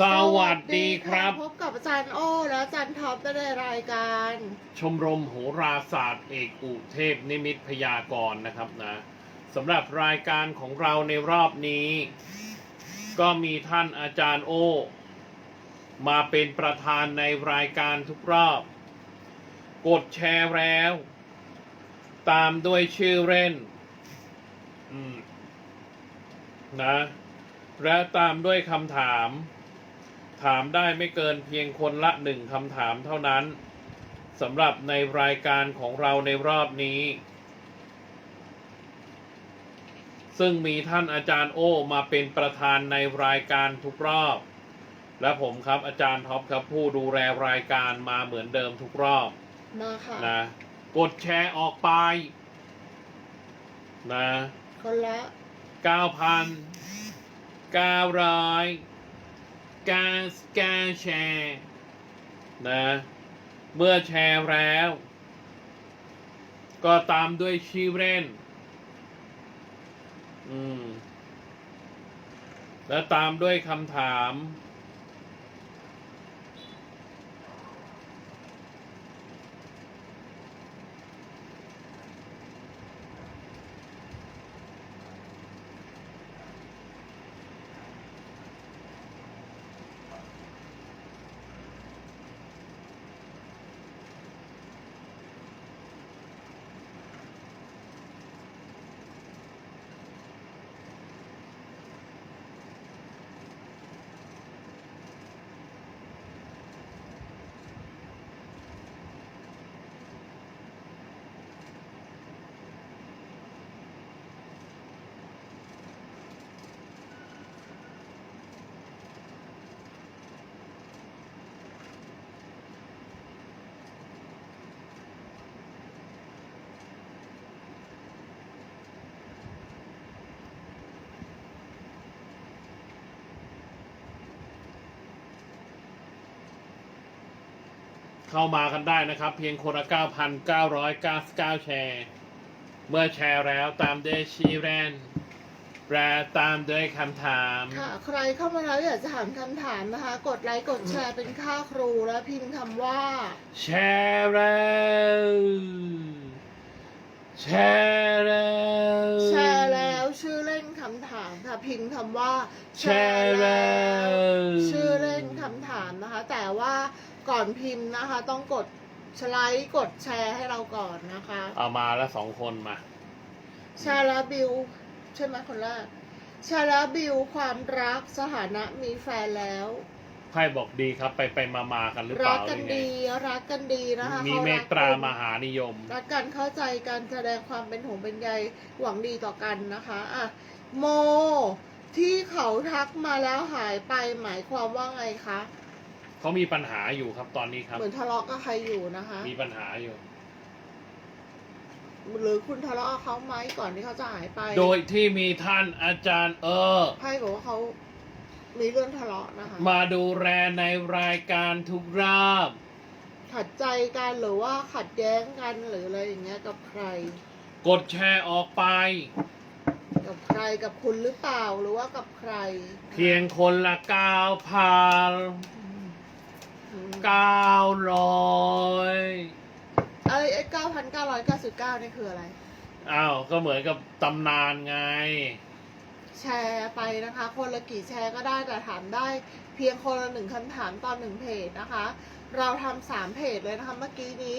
สวัสดีครับ พบกับอาจารย์โอ้และอาจารย์ท็อปในรายการ ชมรมโหราศาสตร์เอกอุเทพนิมิตพยากรณ์นะครับนะสำหรับรายการของเราในรอบนี้ ก็มีท่านอาจารย์โอ มาเป็นประธานในรายการทุกรอบ กดแชร์แล้ว ตามด้วยชื่อเล่นอืมนะและตามด้วยคำถาม ถามได้ไม่เกินเพียงคนละหนึ่งคำถามเท่านั้นสำหรับในรายการของเราในรอบนี้ ซึ่งมีท่านอาจารย์โอมาเป็นประธานในรายการทุกรอบ และผมครับอาจารย์ท็อปครับผู้ดูแลรายการมาเหมือนเดิมทุกรอบมาค่ะนะกดแชร์ออกไปนะคนละเก้าพันเการการแชร์นะเมื่อแชร์แล้ว ก็ตามด้วยชื่อเล่นอืม และตามด้วยคำถาม เข้ามากันได้นะครับ เพียงคนละ 9,999 แชร์ เมื่อแชร์แล้วตามด้วยชีแรนแปลตามด้วยคำถาม ค่ะ ใครเข้ามาแล้วอยากจะถามคำถามนะคะ กดไลค์กดแชร์เป็นค่าครูแล้วพิมพ์คำว่า แชร์แล้วแชร์แล้วแชร์แล้วชื่อเล่นคำถามค่ะพิมพ์คำว่า แชร์แล้ว ก่อนพิมพ์นะคะ ต้องกดสไลด์กดแชร์ให้เราก่อนนะคะเอามาแล้วสองคนมา ชาลาบิว ใช่ไหมคนแรก ชาลาบิวความรักสถานะมีแฟนแล้ว ไพ่บอกดีครับ ไปไปมามากันหรือเปรัล่ากกันหรือไงดีรักกันดีนะคะมีขเมรัตกตราคุณมหานิยม รักกันเข้าใจกันแสดงความเป็นห่วงเป็นใยหวังดีต่อกันนะคะอะโม ที่เขาทักมาแล้วหายไปหมายความว่าไงคะ เขามีปัญหาอยู่ครับตอนนี้ครับ เหมือนทะเลาะกับใครอยู่นะคะ มีปัญหาอยู่ หรือคุณทะเลาะกับเขาไหมก่อนที่เขาจะหายไปโดยที่มีท่านอาจารย์ เออไพ่บอกว่าเขามีเรื่องทะเลาะนะคะ มาดูแลในรายการทุกรอบ ขัดใจกันหรือว่าขัดแย้งกันหรืออะไรอย่างเงี้ยกับใคร กดแชร์ออกไป กับใครกับคุณหรือเปล่าหรือว่ากับใคร เพียงคนละเก้าพันอืม เก้าร้อยไอ้ไอ้เก้าพันเก้าร้อยเก้าสิบเก้านี่คืออะไร อ้าวก็เหมือนกับตำนานไง แชร์ไปนะคะ คนละกี่แชร์ก็ได้แต่ถามได้เพียงคนละหนึ่งคำถามต่อหนึ่งเพจนะคะ เราทำสามเพจเลยนะคะเมื่อกี้นี้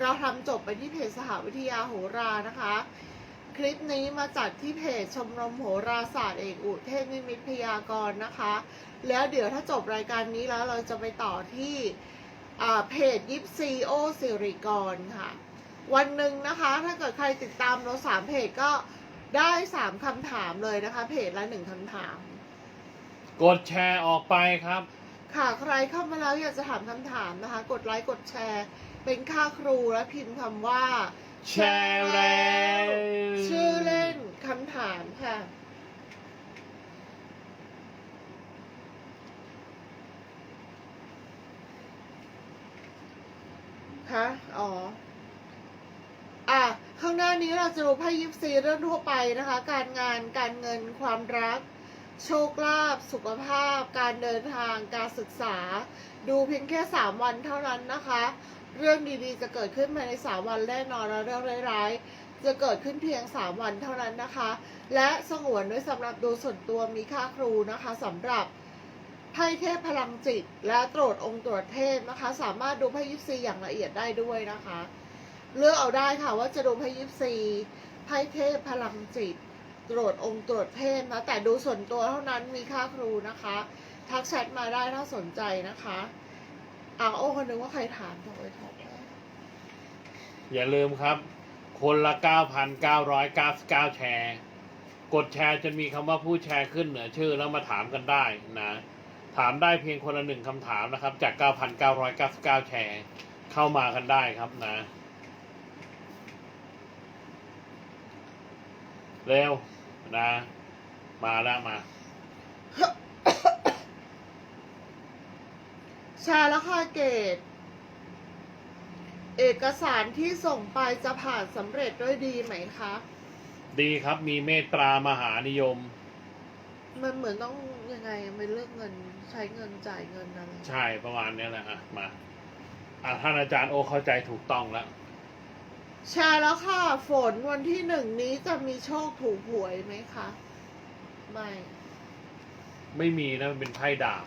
เราทำจบไปที่เพจสหวิทยาโหรานะคะ คลิปนี้มาจัดที่เพจชมรมโหราศาสตร์เอกอุเทพนิมิตพยากรณ์นะคะ แล้วเดี๋ยวถ้าจบรายการนี้แล้วเราจะไปต่อที่อ่าเพจยิปซีโอสิริกรค่ะ วันหนึ่งนะคะ ถ้าเกิดใครติดตามเราสามเพจก็ได้สามคำถามเลยนะคะ เพจละหนึ่งคำถาม กดแชร์ออกไปครับ ค่ะใครเข้ามาแล้วอยากจะถามคำถามนะคะ กดไลค์กดแชร์ เป็นค่าครูและพิมพ์คำว่า แชร์แล้วชื่อเล่นคำถามค่ะ คะ อ๋อ อะ ข้างหน้านี้เราจะดูไพ่ยิปซีเรื่องทั่วไปนะคะ การงาน การเงิน ความรัก โชคลาภสุขภาพ การเดินทางการศึกษา ดูเพียงแค่ 3 วันเท่านั้นนะคะ เรื่องดีๆจะเกิดขึ้นภายใน 3 วันแน่นอนแล้วเรื่องร้ายๆ จะเกิดขึ้นเพียง 3 วันเท่านั้นนะคะ และสงวนไว้สำหรับดูส่วนตัวมีค่าครูนะคะสำหรับไพ่เทพพลังจิต และตรวจองค์ตรวจเทพนะคะ สามารถดูไพ่ยิปซีอย่างละเอียดได้ด้วยนะคะ เลือกเอาได้ค่ะว่าจะดูไพ่ยิปซีไพ่เทพพลังจิต ตรวจองค์ตรวจเทพนะแต่ดูส่วนตัวเท่านั้นมีค่าครูนะคะ ทักแชทมาได้ถ้าสนใจนะคะอาโอ้คนนึงว่าใครถามโทรไปถามได้อย่าลืมครับ คนละ 9,999 แชร์ กดแชร์จนมีคำว่าผู้แชร์ขึ้นเหนือชื่อแล้วมาถามกันได้นะ ถามได้เพียงคนละหนึ่งคำถามนะครับ จาก 9,999 แชร์ เข้ามากันได้ครับนะ เร็ว นะ มาแล้วมา แชร์แล้วค่ะเกต เอกสารที่ส่งไปจะผ่านสำเร็จด้วยดีไหมคะ ดีครับมีเมตตามหานิยม มันเหมือนต้องยังไงไม่เลือกเงินใช้เงินจ่ายเงินอะไรใช่ประมาณเนี้ยแหละอะมาอะท่านอาจารย์โอเข้าใจถูกต้องแล้ว แชร์แล้วค่ะ ฝนวันที่หนึ่งนี้จะมีโชคถูกหวยไหมคะ ไม่ ไม่มีนะมันเป็นไพ่ดาบ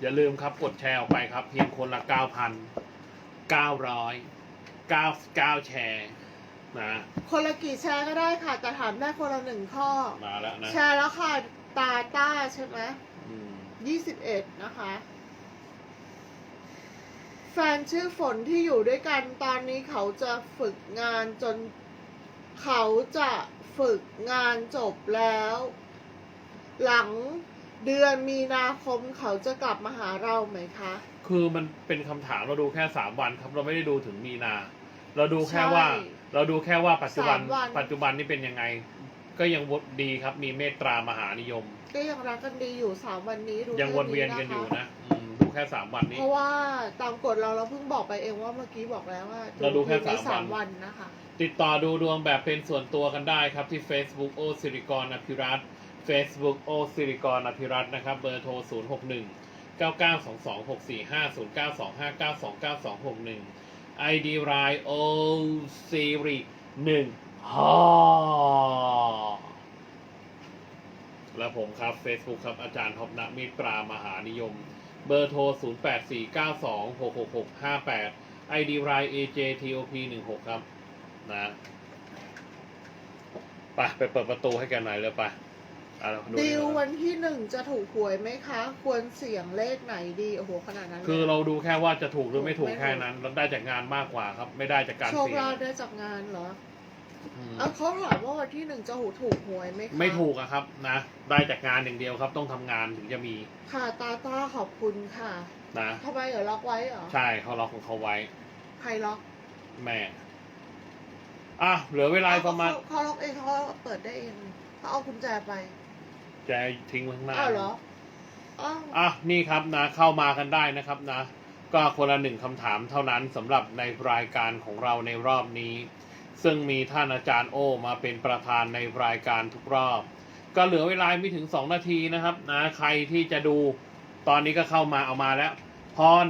อย่าลืมครับกดแชร์ออกไปครับ เพียงคนละเก้าพันเก้าร้อยเก้าเก้าแชร์นะ คนละกี่แชร์ก็ได้ค่ะ แต่ถามได้คนละหนึ่งข้อ มาแล้วนะ แชร์แล้วค่ะ ตาต้าใช่ไหมอืม ยี่สิบเอ็ดนะคะ แฟนชื่อฝนที่อยู่ด้วยกันตอนนี้เขาจะฝึกงานจน เขาจะฝึกงานจบแล้ว หลังเดือนมีนาคมเขาจะกลับมาหาเราไหมคะ คือมันเป็นคำถามเราดูแค่สามวันครับ เราไม่ได้ดูถึงมีนา เราดูแค่ว่า ใช่เราดูแค่ว่าปัจจุบัน สามวัน ปัจจุบันนี่เป็นยังไง ก็ยังดีครับ มีเมตตามหานิยม ก็ยังรักกันดีอยู่สามวันนี้ดูยังวนเวียนกันอยู่นะอืม ดูแค่สามวันนี้ เพราะว่าตามกฎเราเราเพิ่งบอกไปเองว่าเมื่อกี้บอกแล้วว่าเราดูแค่ในสามวันสามวันนะคะ ติดต่อดูดวงแบบเป็นส่วนตัวกันได้ครับที่ Facebook โอสิริกรอภิรัตน์ Facebook โอสิริกรอภิรัตน์นะครับ เบอร์โทร 0 6 1 9 9 2 2 6 4 5 0 9 2 5 9 2 9 2 6 1 ID r i o Siri 1ฮ่อและผมครับ Facebook ครับอาจารย์ท็อปนะมิตรามหานิยม เบอร์โทร 0 8 4 9 2 6 6 6 5 8 ID r i AJTOP 1 6 ครับ นะไปไปเปิดประตูให้แกหน่อยเลยไปอะเราดูดิวดีกวัว่านที่หนึ่งจะถูกหวยไหมคะ ควรเสี่ยงเลขไหนดี โอ้โห ขนาดนั้นลยคือเราดูแค่ว่าจะถูกหรือไม่ถูกไม่ถูกแค่นั้นเราได้จากงานมากกว่าครับ ไม่ได้จากการโชคเสี่ยง ลาภได้จากงานเหรออืม เอาเขาถามว่าวันที่หนึ่งจะหูถูกหวยไหมคะไม่ถูกอะครับนะได้จากงานอย่างเดียวครับ ต้องทำงานถึงจะมีค่ะตาตาขอบคุณค่ะนะทำไมเหรอล็อกไว้เหรอใช่เขาล็อกของเขาไว้ ใครล็อกแม่อะเหลือเวลาประมาณเขเขาล็อกเองเขาเปิดได้เองเขาเอากุญแจไปจะทิ้งไว้ข้างหน้า อ้าวเหรออ้าวอะนี่ครับนะเข้ามากันได้นะครับนะ ก็คนละหนึ่งคำถามเท่านั้นสำหรับในรายการของเราในรอบนี้ ซึ่งมีท่านอาจารย์โอมาเป็นประธานในรายการทุกรอบ ก็เหลือเวลาไม่ถึงสองนาทีนะครับนะใครที่จะดูตอนนี้ก็เข้ามาเอามาแล้ว พร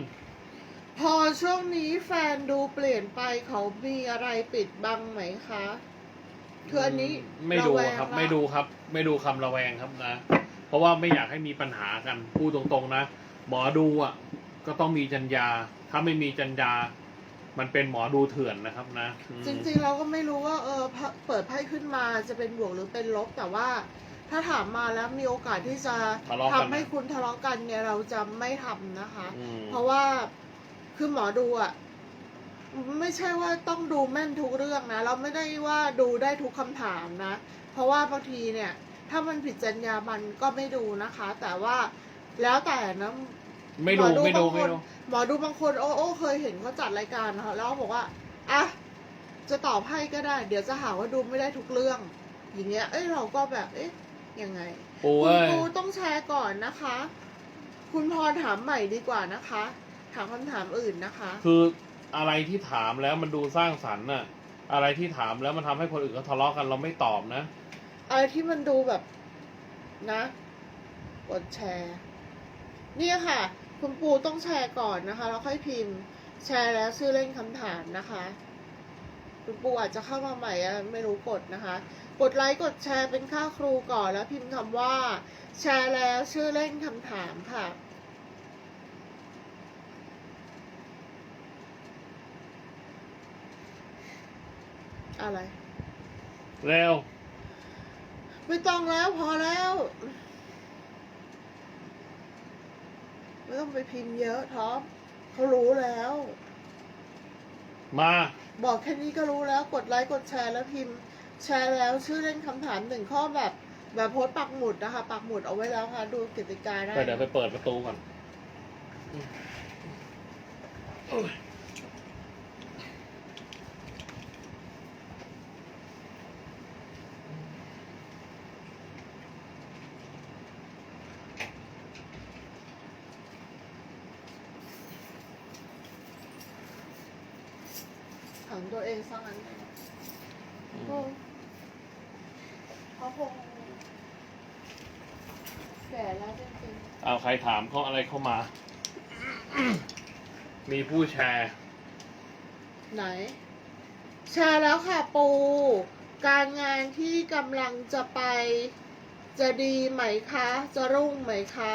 พอช่วงนี้แฟนดูเปลี่ยนไปเขามีอะไรปิดบังไหมคะคืออันนี้ไม่ดูะแวงครับละไม่ดูครับ ไม่ดูคำระแวงครับนะ เพราะว่าไม่อยากให้มีปัญหากันพูดตรงๆนะ หมอดูอะ ก็ต้องมีจรรยาถ้าไม่มีจรรยา มันเป็นหมอดูเถื่อนนะครับนะอืมจริงๆเราก็ไม่รู้ว่าเออพะเปิดไพ่ขึ้นมาจะเป็นบวกหรือเป็นลบแต่ว่า ถ้าถามมาแล้วมีโอกาสที่จะทะเลาะกันทำให้คุณทะเลาะกันเนี่ยเราจะไม่ทำนะคะ อืม เพราะว่าคือหมอดูอะไม่ใช่ว่าต้องดูแม่นทุกเรื่องนะ เราไม่ได้ว่าดูได้ทุกคำถามนะ เพราะว่าบางทีเนี่ย ถ้ามันผิดจรรยาบรรณก็ไม่ดูนะคะ แต่ว่าแล้วแต่นะ ไม่ดูหอไม่ดูบางไม่คนดูหมอดูบางคนโอ้โอ้เคยเห็นเขาจัดรายการนะคะแล้วเขาบอกว่าอะจะตอบให้ก็ได้ เดี๋ยวจะหาว่าดูไม่ได้ทุกเรื่อง อย่างเงี้ย เอ้ยเราก็แบบเอ๊ะยังไงปูคุณเอ้ยครูต้องแชร์ก่อนนะคะ คุณพรถามใหม่ดีกว่านะคะ ถามคำถามอื่นนะคะ คืออะไรที่ถามแล้วมันดูสร้างสรรค์น่ะ อะไรที่ถามแล้วมันทำให้คนอื่นเขาทะเลาะกันเราไม่ตอบนะ อะไรที่มันดูแบบนะ กดแชร์ เนี่ยค่ะ คุณปูต้องแชร์ก่อนนะคะแล้วค่อยพิมพ์ แชร์แล้วชื่อเล่นคำถามนะคะ คุณปูอาจจะเข้ามาใหม่อะไม่รู้กดนะคะ กดไลค์กดแชร์เป็นค่าครูก่อนแล้วพิมพ์คำว่า แชร์แล้วชื่อเล่นคำถามค่ะอะไรเร็วไม่ต้องแล้วพอแล้ว ไม่ต้องไปพิมพ์เยอะท็อปเขารู้แล้ว มา บอกแค่นี้ก็รู้แล้วกดไลค์กดแชร์แล้วพิมพ์ แชร์แล้วชื่อเล่นคำถามหนึ่งข้อแบบ แบบโพสต์ปักหมุดนะคะ ปักหมุดเอาไว้แล้วค่ะ ดูกติกาได้ไปเดี๋ยวไปเปิดประตูก่อน ถังตัวเองสักอันหนึ่งโอ้เขาคงแก่แล้วจริงๆเอาใครถามเขาอะไรเข้ามา มีผู้แชร์ไหน แชร์แล้วค่ะปู การงานที่กำลังจะไป จะดีไหมคะ จะรุ่งไหมคะ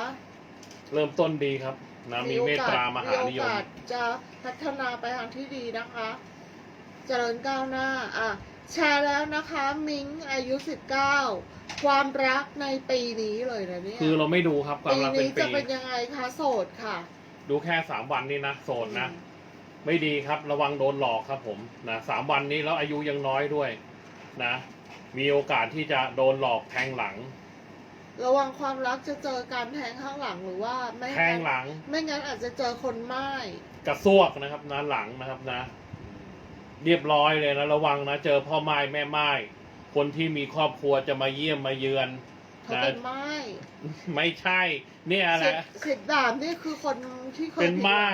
เริ่มต้นดีครับนะมีเมตตามหานิยโอมกาสจะพัฒนาไปทางที่ดีนะคะ เจริญก้าวหน้าอะแชร์แล้วนะคะมิงอายุ 19 ความรักในปีนี้เลยนะเนี่ยคือเราไม่ดูครับความปีรักเป็นี้นจะปีเป็นยังไงคะโสดค่ะ ดูแค่สามวันนี้นะโสดนะ ไม่ดีครับระวังโดนหลอกครับผมนะสามวันนี้แล้วอายุยังน้อยด้วยนะ มีโอกาสที่จะโดนหลอกแทงหลัง ระวังความรักจะเจอการแทงข้างหลังหรือว่าไม่แทงหลังไม่งั้นอาจจะเจอคนไม้กระซวกนะครับนะหลังนะครับนะ เรียบร้อยเลยนะระวังนะเจอพ่อไม้แม่ไม้คนที่มีครอบครัวจะมาเยี่ยมมาเยือนเขานะเป็นไม้ไม่ใช่ เนี่ยแหสิละบสิบดาบนี่คือคนที่เคยเป็นไม้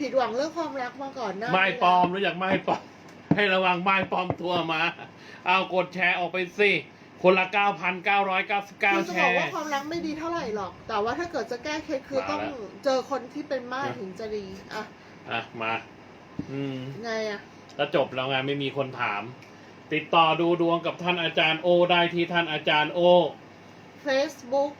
ผิดหวังเรื่องความรักมาก่อนหน้าไม้นี้ปลอมรู้จักไม้ปลอมให้ระวังไม้ปลอมตัวมา เอากดแชร์ออกไปสิคนละ9,999คือแชจะบอกร์ ว่าความรักไม่ดีเท่าไหร่หรอก แต่ว่าถ้าเกิดจะแก้เคล็ดคือมาต้องแล้วเจอคนที่เป็นไม้นะถึงจะดีอะอะ มา อืม ไงอะ แล้วจบแล้วไงไม่มีคนถาม ติดต่อดูดวงกับท่านอาจารย์โอได้ที่ท่านอาจารย์โอ Facebook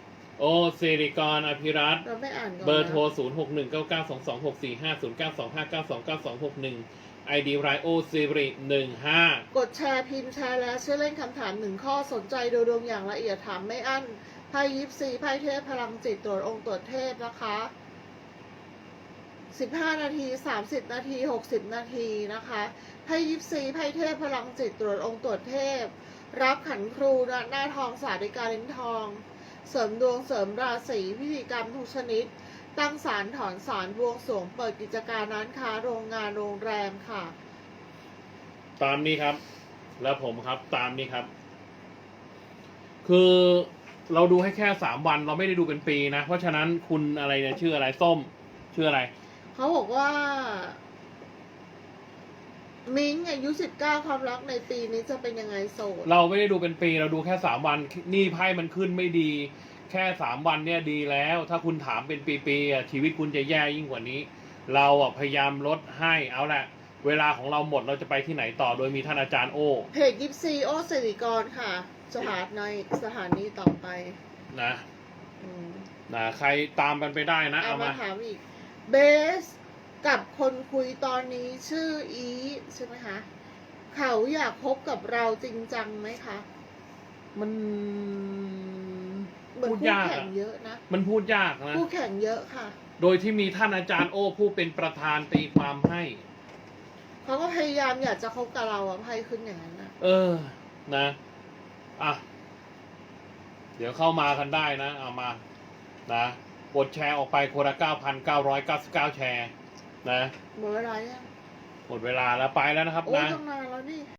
โอสิริกรอภิรัตน์เราไม่อ่านก่อนนะเบอร์โทร 0 6 1 9 9 2 2 6 4 5 0 9 2 5 9 2 9 2 6 1 ID ไรโอสิริ15 กดแชร์พิมพ์แชร์แล้วชื่อเล่นคำถามหนึ่งข้อสนใจดูดวงอย่างละเอียดถามไม่อั้นไพ่ยิปซีไพ่เทพพลังจิตตรวจองค์ตรวจเทพนะคะ 15 นาที 30 นาที 60 นาทีนะคะไพ่ยิปซีไพ่เทพพลังจิตตรวจองค์ตรวจเทพ รับขันครูณหน้าทองสาธิกาลิ้นทอง เสริมดวงเสริมราศีพิธีกรรมทุกชนิด ตั้งศาลถอนศาลบวงสรวงเปิดกิจการร้านค้าโรงงานโรงแรมค่ะ ตามนี้ครับ แล้วผมครับตามนี้ครับ คือเราดูให้แค่สามวันเราไม่ได้ดูเป็นปีนะ เพราะฉะนั้นคุณอะไรเนี่ยชื่ออะไรส้ม ชื่ออะไร เขาบอกว่า มิงอายุ19ความรักในปีนี้จะเป็นยังไงโสด เราไม่ได้ดูเป็นปีเราดูแค่สามวัน นี่ไพ่มันขึ้นไม่ดี แค่สามวันเนี่ยดีแล้ว ถ้าคุณถามเป็นปีๆอะชีวิตคุณจะแย่ยิ่งกว่านี้ เราอะพยายามลดให้เอาละเวลาของเราหมดเราจะไปที่ไหนต่อโดยมีท่านอาจารย์โอเพจยิปซีโอสิริกรค่ะ สถานในสถานีต่อไปนะอืมนะใครตามกันไปได้นะเอาเอามามาถามอีก เบสกับคนคุยตอนนี้ชื่ออีใช่ไหมคะ เขาอยากพบกับเราจริงจังไหมคะ มันเหมือนพูดคู่ยากแข่อะงเยอะนะมันพูดยากนะ คู่แข่งเยอะค่ะ โดยที่มีท่านอาจารย์โอผู้เป็นประธานตีความให้ เขาก็พยายามอยากจะคบกับเราอะไพ่ขึ้นอย่างนั้นนะเออ นะ อะ เดี๋ยวเข้ามากันได้นะ เอามา นะ กดแชร์ออกไปคนละ 9,999 แชร์นะ หมดเวลายังหมดเวลาแล้วไปแล้วนะครับโอ้ยนะตั้งนานแล้วนี่